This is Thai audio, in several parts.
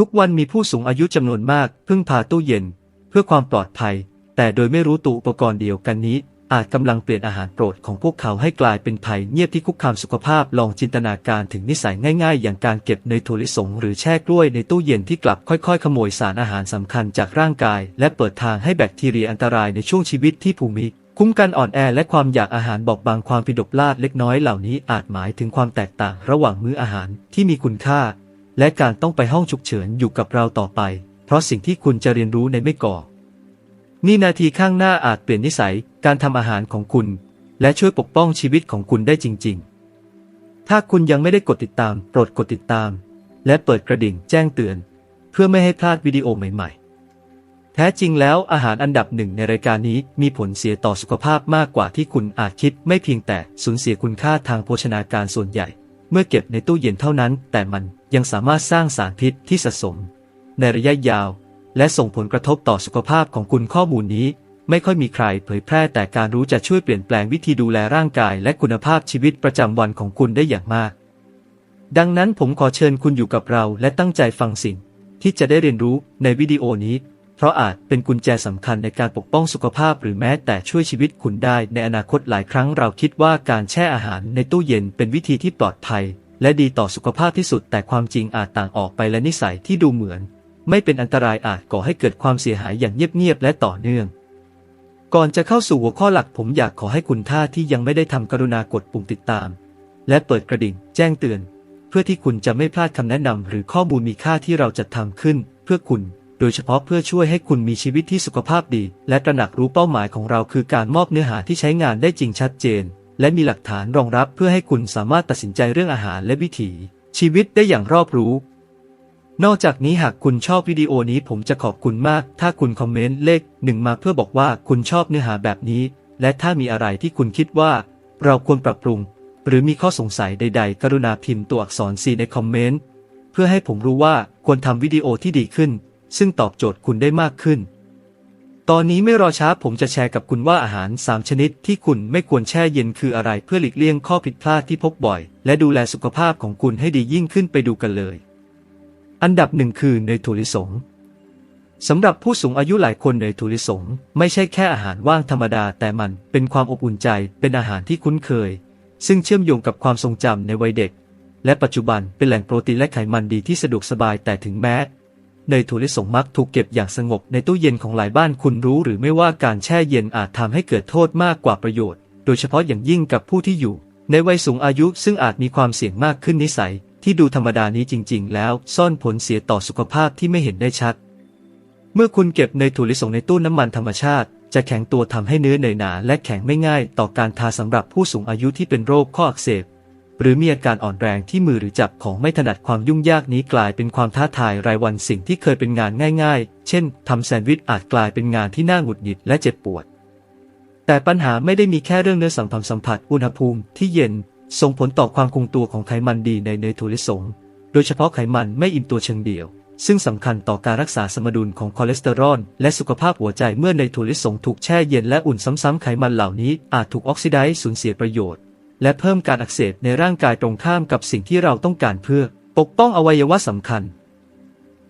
ทุกวันมีผู้สูงอายุจำนวนมากพึ่งพาตู้เย็น เพื่อความปลอดภัย แต่โดยไม่รู้ตัวอุปกรณ์เดียวกันนี้ อาจกำลังเปลี่ยนอาหารโปรดของพวกเขาให้กลายเป็นภัยเงียบที่คุกคามสุขภาพลองจินตนาการถึงนิสัยง่ายๆ อย่างการเก็บเนยถั่วลิสงหรือแช่กล้วยในตู้เย็นที่กลับค่อยๆ ขโมยสารอาหารสำคัญจากร่างกาย และเปิดทางให้แบคทีเรียอันตรายในช่วงชีวิตที่ภูมิคุ้มกันอ่อนแอและความอยากอาหารบอบบางความผิดดพลาดเล็กน้อยเหล่านี้อาจหมายถึงความแตกต่างระหว่างมื้ออาหารที่มีคุณค่า และการต้องไปห้องฉุกเฉินอยู่กับเราต่อไป เพราะสิ่งที่คุณจะเรียนรู้ในไม่ก่อ นี่นาทีข้างหน้าอาจเปลี่ยนนิสัยการทำอาหารของคุณ และช่วยปกป้องชีวิตของคุณได้จริง ๆ ถ้าคุณยังไม่ได้กดติดตาม โปรดกดติดตาม และเปิดกระดิ่งแจ้งเตือน เพื่อไม่ให้พลาดวิดีโอใหม่ ๆ แท้จริงแล้วอาหารอันดับหนึ่งในรายการนี้มีผลเสียต่อสุขภาพมากกว่าที่คุณอาจคิดไม่เพียงแต่สูญเสียคุณค่าทางโภชนาการส่วนใหญ่ เมื่อเก็บในตู้เย็นเท่านั้น แต่มัน ยังสามารถสร้างสารพิษที่สะสม ในระยะยาว และส่งผลกระทบต่อสุขภาพของคุณข้อมูลนี้ ไม่ค่อยมีใครเผยแพร่แต่การรู้จะช่วยเปลี่ยนแปลงวิธีดูแลร่างกายและคุณภาพชีวิตประจำวันของคุณได้อย่างมาก ดังนั้นผมขอเชิญคุณอยู่กับเราและตั้งใจฟังสิ่ง ที่จะได้เรียนรู้ในวิดีโอนี้ เพราะอาจเป็นกุญแจสำคัญในการปกป้องสุขภาพหรือแม้แต่ช่วยชีวิตคุณได้ในอนาคตหลายครั้งเราคิดว่าการแช่อาหารในตู้เย็นเป็นวิธีที่ปลอดภัย และดีต่อสุขภาพที่สุด แต่ความจริงอาจต่างออกไปและนิสัยที่ดูเหมือน ไม่เป็นอันตรายอาจก่อให้เกิดความเสียหายอย่างเงียบๆและต่อเนื่อง ก่อนจะเข้าสู่หัวข้อหลักผมอยากขอให้คุณท่าที่ยังไม่ได้ทำกรุณากดปุ่มติดตาม และเปิดกระดิ่ง แจ้งเตือน เพื่อที่คุณจะไม่พลาดคำแนะนำหรือข้อมูลมีค่าที่เราจะทำขึ้น เพื่อคุณโดยเฉพาะเพื่อช่วยให้คุณมีชีวิตที่สุขภาพดี และตระหนักรู้เป้าหมายของเราคือการมอบเนื้อหาที่ใช้งานได้จริงชัดเจน และมีหลักฐานรองรับเพื่อให้คุณสามารถตัดสินใจเรื่องอาหารและวิถี ชีวิตได้อย่างรอบรู้ นอกจากนี้หากคุณชอบวิดีโอนี้ผมจะขอบคุณมาก ถ้าคุณคอมเมนต์เลขหนึ่งมาเพื่อบอกว่าคุณชอบเนื้อหาแบบนี้ และถ้ามีอะไรที่คุณคิดว่า เราควรปรับปรุง หรือมีข้อสงสัยใด ๆ กรุณาพิมพ์ตัวอักษร C ในคอมเมนต์เพื่อให้ผมรู้ว่าควรทำวิดีโอที่ดีขึ้น ซึ่งตอบโจทย์คุณได้มากขึ้น ตอนนี้ไม่รอช้าผมจะแชร์กับคุณว่าอาหาร 3 ชนิดที่คุณไม่ควรแช่เย็นคืออะไรเพื่อหลีกเลี่ยงข้อผิดพลาดที่พบบ่อย และดูแลสุขภาพของคุณให้ดียิ่งขึ้นไปดูกันเลย อันดับหนึ่งคือเนยถั่วลิสงสำหรับผู้สูงอายุหลายคนเนยถั่วลิสง ไม่ใช่แค่อาหารว่างธรรมดา แต่มันเป็นความอบอุ่นใจเป็นอาหารที่คุ้นเคย ซึ่งเชื่อมโยงกับความทรงจำในวัยเด็ก และปัจจุบันเป็นแหล่งโปรตีนและไขมันดีที่สะดวกสบายแต่ถึงแม้ เนยถั่วลิสงมักถูกเก็บอย่างสงบในตู้เย็นของหลายบ้านคุณรู้หรือไม่ว่าการแช่เย็นอาจทำให้เกิดโทษมากกว่าประโยชน์ โดยเฉพาะอย่างยิ่งกับผู้ที่อยู่ ในวัยสูงอายุซึ่งอาจมีความเสี่ยงมากขึ้นนิสัย ที่ดูธรรมดานี้จริง ๆ แล้วซ่อนผลเสียต่อสุขภาพที่ไม่เห็นได้ชัด เมื่อคุณเก็บเนยถั่วลิสงในตู้น้ำมันธรรมชาติ จะแข็งตัวทำให้เนื้อเนยหนาและแข็งไม่ง่าย ต่อการทาสำหรับผู้สูงอายุที่เป็นโรคข้ออักเสบ หรือมีอาการอ่อนแรงที่มือหรือจับของไม่ถนัดความยุ่งยากนี้กลายเป็นความท้าทายรายวันสิ่งที่เคยเป็นงานง่ายๆ เช่นทำแซนด์วิชอาจกลายเป็นงานที่น่าหงุดหงิดและเจ็บปวด แต่ปัญหาไม่ได้มีแค่เรื่องเนื้อสัมผัสสัมผัสอุณหภูมิที่เย็นส่งผลต่อความคงตัวของไขมันดีในเนยถั่วลิสง โดยเฉพาะไขมันไม่อิ่มตัวเชิงเดี่ยว ซึ่งสำคัญต่อการรักษาสมดุลของคอเลสเตอรอลและสุขภาพหัวใจเมื่อในถั่วลิสงถูกแช่เย็นและอุ่นซ้ำๆไขมันเหล่านี้อาจถูกออกซิไดซ์สูญเสียประโยชน์ และเพิ่มการอักเสบในร่างกายตรงข้ามกับสิ่งที่เราต้องการเพื่อปกป้องอวัยวะสำคัญ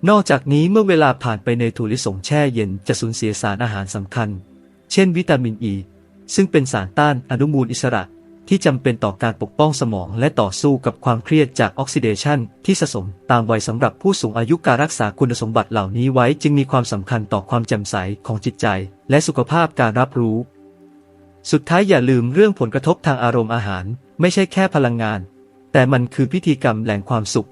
นอกจากนี้เมื่อเวลาผ่านไปในถั่วลิสงแช่เย็นจะสูญเสียสารอาหารสำคัญ เช่นวิตามินอ e, ีซึ่งเป็นสารต้านอนุมูลอิสระที่จำเป็นต่อการปกป้องสมองและต่อสู้กับความเครียดจากออกซิเดชันที่สะสมตามวัยสำหรับผู้สูงอายุการรักษาคุณสมบัติเหล่านี้ไว้จึงมีความสำคัญต่อความแจ่มใสของจิตใจ และสุขภาพการรับรู้ สุดท้ายอย่าลืมเรื่องผลกระทบทางอารมณ์อาหาร ไม่ใช่แค่พลังงาน แต่มันคือพิธีกรรมแหล่งความสุข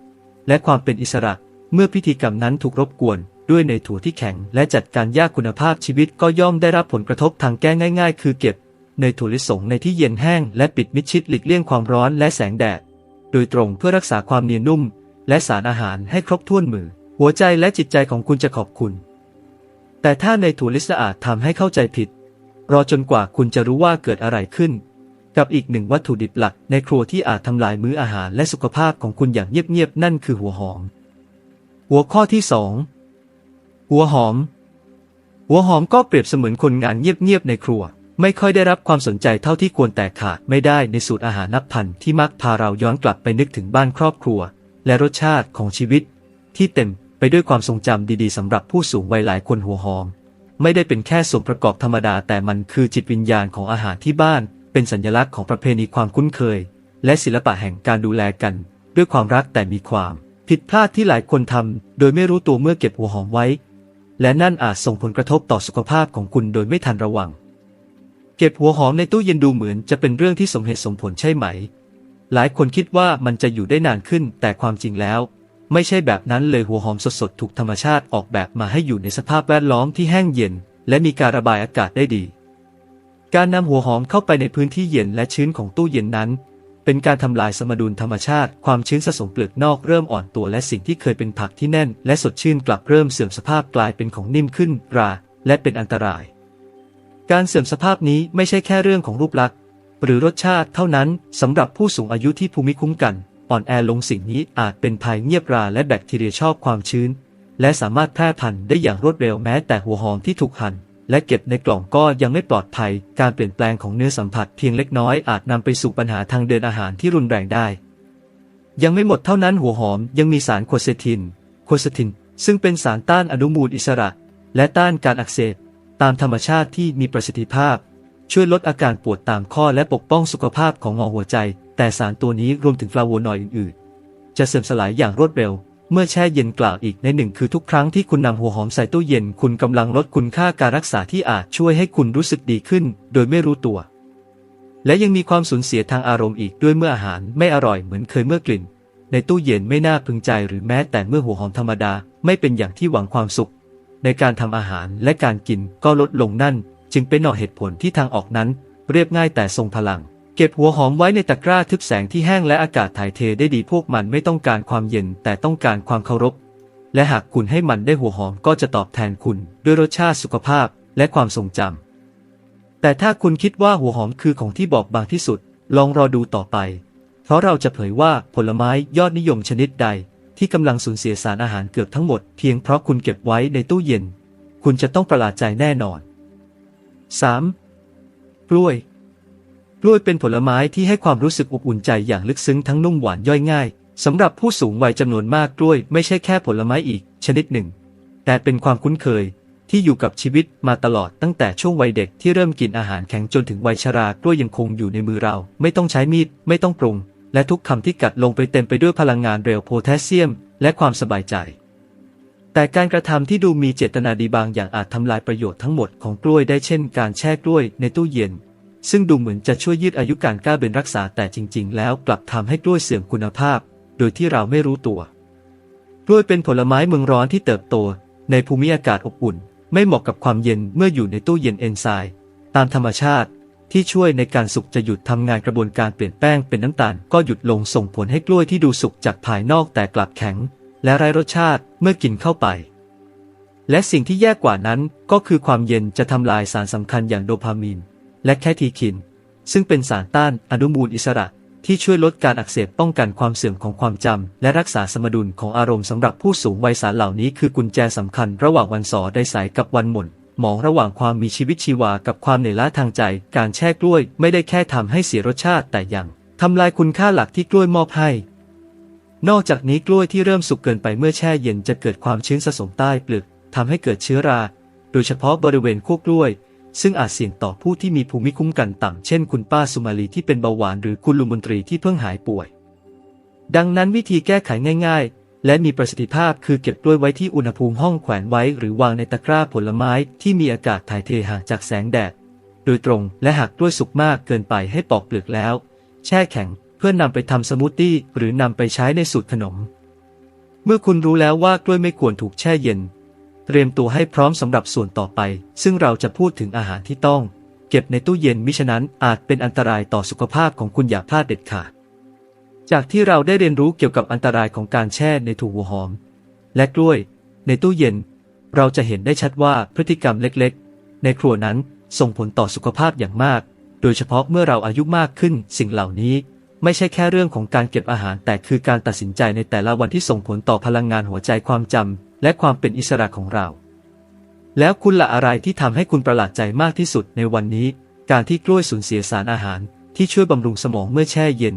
และความเป็นอิสระ เมื่อพิธีกรรมนั้นถูกรบกวน ด้วยในถั่วที่แข็ง และจัดการยากคุณภาพชีวิตก็ย่อมได้รับผลกระทบทางแก้ง่าย ๆ คือเก็บ ในยถั่วลิสงในที่เย็นแห้งและปิดมิดชิดหลีกเลี่ยงความร้อนและแสงแดด โดยตรงเพื่อรักษาความเนียนนุ่ม และสารอาหารให้ครบถ้วนมือ หัวใจและจิตใจของคุณจะขอบคุณ แต่ถ้าในยถั่วลิสอาจทำให้เข้าใจผิด รอจนกว่าคุณจะรู้ว่าเกิดอะไรขึ้น กับอีกหนึ่งวัตถุดิบหลักในครัวที่อาจทำลายมื้ออาหารและสุขภาพของคุณอย่างเงียบๆนั่นคือหัวหอม หัวข้อที่สองหัวหอม หัวหอมก็เปรียบเสมือนคนงานเงียบๆในครัว ไม่ค่อยได้รับความสนใจเท่าที่ควรแต่ขาดไม่ได้ในสูตรอาหารนับพันที่มักพาเราย้อนกลับไปนึกถึงบ้านครอบครัว และรสชาติของชีวิต ที่เต็มไปด้วยความทรงจำดีๆสำหรับผู้สูงวัยหลายคนหัวหอม ไม่ได้เป็นแค่ส่วนประกอบธรรมดาแต่มันคือจิตวิญญาณของอาหารที่บ้าน เป็นสัญลักษณ์ของประเพณีความคุ้นเคย และศิลปะแห่งการดูแลกัน ด้วยความรักแต่มีความ ผิดพลาดที่หลายคนทำโดยไม่รู้ตัวเมื่อเก็บหัวหอมไว้ และนั่นอาจส่งผลกระทบต่อสุขภาพของคุณโดยไม่ทันระวัง เก็บหัวหอมในตู้เย็นดูเหมือนจะเป็นเรื่องที่สมเหตุสมผลใช่ไหม หลายคนคิดว่ามันจะอยู่ได้นานขึ้นแต่ความจริงแล้ว ไม่ใช่แบบนั้นเลยหัวหอมสดๆ ถูกธรรมชาติออกแบบมาให้อยู่ในสภาพแวดล้อมที่แห้งเย็น และมีการระบายอากาศได้ดี การนำหัวหอมเข้าไปในพื้นที่เย็นและชื้นของตู้เย็นนั้น เป็นการทำลายสมดุลธรรมชาติ ความชื้นสะสมเปลือกนอกเริ่มอ่อนตัวและสิ่งที่เคยเป็นผักที่แน่น และสดชื่นกลับเริ่มเสื่อมสภาพกลายเป็นของนิ่มขึ้นราและเป็นอันตราย การเสื่อมสภาพนี้ไม่ใช่แค่เรื่องของรูปลักษณ์หรือรสชาติเท่านั้นสำหรับผู้สูงอายุที่ภูมิคุ้มกัน อ่อนแอลงสิ่งนี้อาจเป็นภัยเงียบราและแบคทีเรียชอบความชื้น และสามารถแพร่พันธุ์ได้อย่างรวดเร็วแม้แต่หัวหอมที่ถูกหั่นและเก็บในกล่องก็ยังไม่ปลอดภัย การเปลี่ยนแปลงของเนื้อสัมผัสเพียงเล็กน้อยอาจนำไปสู่ปัญหาทางเดินอาหารที่รุนแรงได้ ยังไม่หมดเท่านั้นหัวหอมยังมีสารโคเซติน โคเซติน ซึ่งเป็นสารต้านอนุมูลอิสระ และต้านการอักเสบตามธรรมชาติที่มีประสิทธิภาพ ช่วยลดอาการปวดตามข้อและปกป้องสุขภาพของงอหัวใจ แต่สารตัวนี้รวมถึงฟลาโวนอยด์อื่นๆ จะเสื่อมสลายอย่างรวดเร็ว เมื่อแช่เย็นกล่าวอีกในหนึ่งคือทุกครั้งที่คุณนำหัวหอมใส่ตู้เย็นคุณกำลังลดคุณค่าการรักษาที่อาจช่วยให้คุณรู้สึกดีขึ้น โดยไม่รู้ตัว และยังมีความสูญเสียทางอารมณ์อีกด้วยเมื่ออาหารไม่อร่อยเหมือนเคยเมื่อกลิ่น ในตู้เย็นไม่น่าพึงใจหรือแม้แต่เมื่อหัวหอมธรรมดาไม่เป็นอย่างที่หวังความสุข ในการทำอาหารและการกินก็ลดลงนั่น จึงเป็นหน่อเหตุผลที่ทางออกนั้น เรียบง่ายแต่ทรงพลัง เก็บหัวหอมไว้ในตะกร้าทึบแสงที่แห้งและอากาศถ่ายเทได้ดีพวกมันไม่ต้องการความเย็นแต่ต้องการความเคารพ และหากคุณให้มันได้หัวหอมก็จะตอบแทนคุณด้วยรสชาติสุขภาพและความทรงจำ แต่ถ้าคุณคิดว่าหัวหอมคือของที่บอบบางที่สุด ลองรอดูต่อไป เพราะเราจะเผยว่าผลไม้ยอดนิยมชนิดใด ที่กำลังสูญเสียสารอาหารเกือบทั้งหมดเพียงเพราะคุณเก็บไว้ในตู้เย็น คุณจะต้องประหลาดใจแน่นอน 3. กล้วยก ล้วยเป็นผลไม้ที่ให้ความรู้สึกอบอุ่นใจอย่างลึกซึ้งทั้งนุ่มหวานย่อยง่ายสำหรับผู้สูงวัยจำนวนมากกล้วยไม่ใช่แค่ผลไม้อีก ชนิดหนึ่ง แต่เป็นความคุ้นเคย ที่อยู่กับชีวิตมาตลอดตั้งแต่ช่วงวัยเด็กที่เริ่มกินอาหารแข็งจนถึงวัยชรากล้วยยังคงอยู่ในมือเรา ไม่ต้องใช้มีด ไม่ต้องปรุง และทุกคำที่กัดลงไปเต็มไปด้วยพลังงานเร็วโพแทสเซียม และความสบายใจ แต่การกระทำที่ดูมีเจตนาดีบางอย่างอาจทำลายประโยชน์ทั้งหมดของกล้วยได้เช่น การแช่กล้วยในตู้เย็น ซึ่งดูเหมือนจะช่วยยืดอายุการกล้าเป็นรักษาแต่จริง ๆ แล้วกลับทำให้กล้วยเสื่อมคุณภาพ โดยที่เราไม่รู้ตัว กล้วยเป็นผลไม้เมืองร้อนที่เติบโต ในภูมิอากาศอบอุ่น ไม่เหมาะกับความเย็นเมื่ออยู่ในตู้เย็นเอนไซม์ตามธรรมชาติที่ช่วยในการสุกจะหยุดทำงานกระบวนการเปลี่ยนแป้งเป็นน้ำตาลก็หยุดลงส่งผลให้กล้วยที่ดูสุกจากภายนอกแต่กลับแข็ง และไร้รสชาติเมื่อกินเข้าไป และสิ่งที่แย่กว่านั้นก็คือความเย็นจะทำลายสารสำคัญอย่างโดพามีน และแคทีคิน ซึ่งเป็นสารต้านอนุมูลอิสระ ที่ช่วยลดการอักเสบป้องกันความเสื่อมของความจำ และรักษาสมดุลของอารมณ์สำหรับผู้สูงวัยสารเหล่านี้คือกุญแจสำคัญระหว่างวันสอได้สายกับวันหม่นหมองระหว่างความมีชีวิตชีวากับความเหนื่อยล้าทางใจ การแช่กล้วยไม่ได้แค่ทำให้เสียรสชาติแต่ยังทำลายคุณค่าหลักที่กล้วยมอบให้ นอกจากนี้กล้วยที่เริ่มสุกเกินไปเมื่อแช่เย็นจะเกิดความชื้นสะสมใต้เปลือกทำให้เกิดเชื้อรา โดยเฉพาะบริเวณขั้วกล้วย ซึ่งอาจเสี่ยงต่อผู้ที่มีภูมิคุ้มกันต่ำเช่นคุณป้าสุมาลีที่เป็นเบาหวานหรือคุณลุงมนตรีที่เพิ่งหายป่วย ดังนั้นวิธีแก้ไขง่าย ๆ และมีประสิทธิภาพคือเก็บกล้วยไว้ที่อุณหภูมิห้องแขวนไว้ หรือวางในตะกร้าผลไม้ที่มีอากาศถ่ายเทห่างจากแสงแดด โดยตรงและหากกล้วยสุกมากเกินไปให้ปอกเปลือกแล้ว แช่แข็งเพื่อนำไปทำสมูทตี้หรือนำไปใช้ในสูตรขนม เมื่อคุณรู้แล้วว่ากล้วยไม่ควรถูกแช่เย็น เตรียมตัวให้พร้อมสำหรับส่วนต่อไป ซึ่งเราจะพูดถึงอาหารที่ต้อง เก็บในตู้เย็นมิฉะนั้นอาจเป็นอันตรายต่อสุขภาพของคุณอย่าพลาดเด็ดขาด จากที่เราได้เรียนรู้เกี่ยวกับอันตรายของการแช่ในถั่วหัวหอม และกล้วย ในตู้เย็น เราจะเห็นได้ชัดว่าพฤติกรรมเล็กๆ ในครัวนั้นส่งผลต่อสุขภาพอย่างมาก โดยเฉพาะเมื่อเราอายุมากขึ้นสิ่งเหล่านี้ไม่ใช่แค่เรื่องของการเก็บอาหารแต่คือการตัดสินใจในแต่ละวันที่ส่งผลต่อพลังงานหัวใจความจำ และความเป็นอิสระของเรา แล้วคุณละอะไรที่ทำให้คุณประหลาดใจมากที่สุดในวันนี้ การที่กล้วยสูญเสียสารอาหารที่ช่วยบำรุงสมองเมื่อแช่เย็น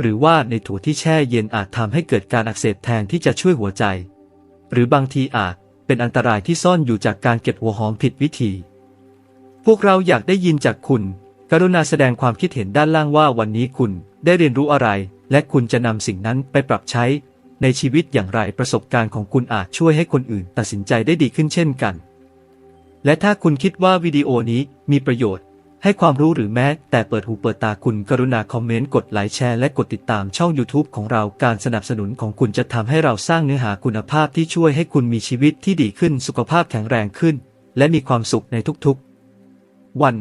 หรือว่าในถั่วที่แช่เย็นอาจทำให้เกิดการอักเสบแทนที่จะช่วยหัวใจ หรือบางทีอาจเป็นอันตรายที่ซ่อนอยู่จากการเก็บหัวหอมผิดวิธี พวกเราอยากได้ยินจากคุณ กรุณาแสดงความคิดเห็นด้านล่างว่าวันนี้คุณได้เรียนรู้อะไร และคุณจะนำสิ่งนั้นไปปรับใช้ ในชีวิตอย่างไรประสบการณ์ของคุณอาจช่วยให้คนอื่นตัดสินใจได้ดีขึ้นเช่นกัน และถ้าคุณคิดว่าวิดีโอนี้มีประโยชน์ ให้ความรู้หรือแม้ แต่เปิดหูเปิดตาคุณกรุณาคอมเมนต์กดไลค์แชร์และกดติดตามช่อง YouTube ของเราการสนับสนุนของคุณจะทำให้เราสร้างเนื้อหาคุณภาพที่ช่วยให้คุณมีชีวิตที่ดีขึ้นสุขภาพแข็งแรงขึ้น และมีความสุขในทุกๆ วัน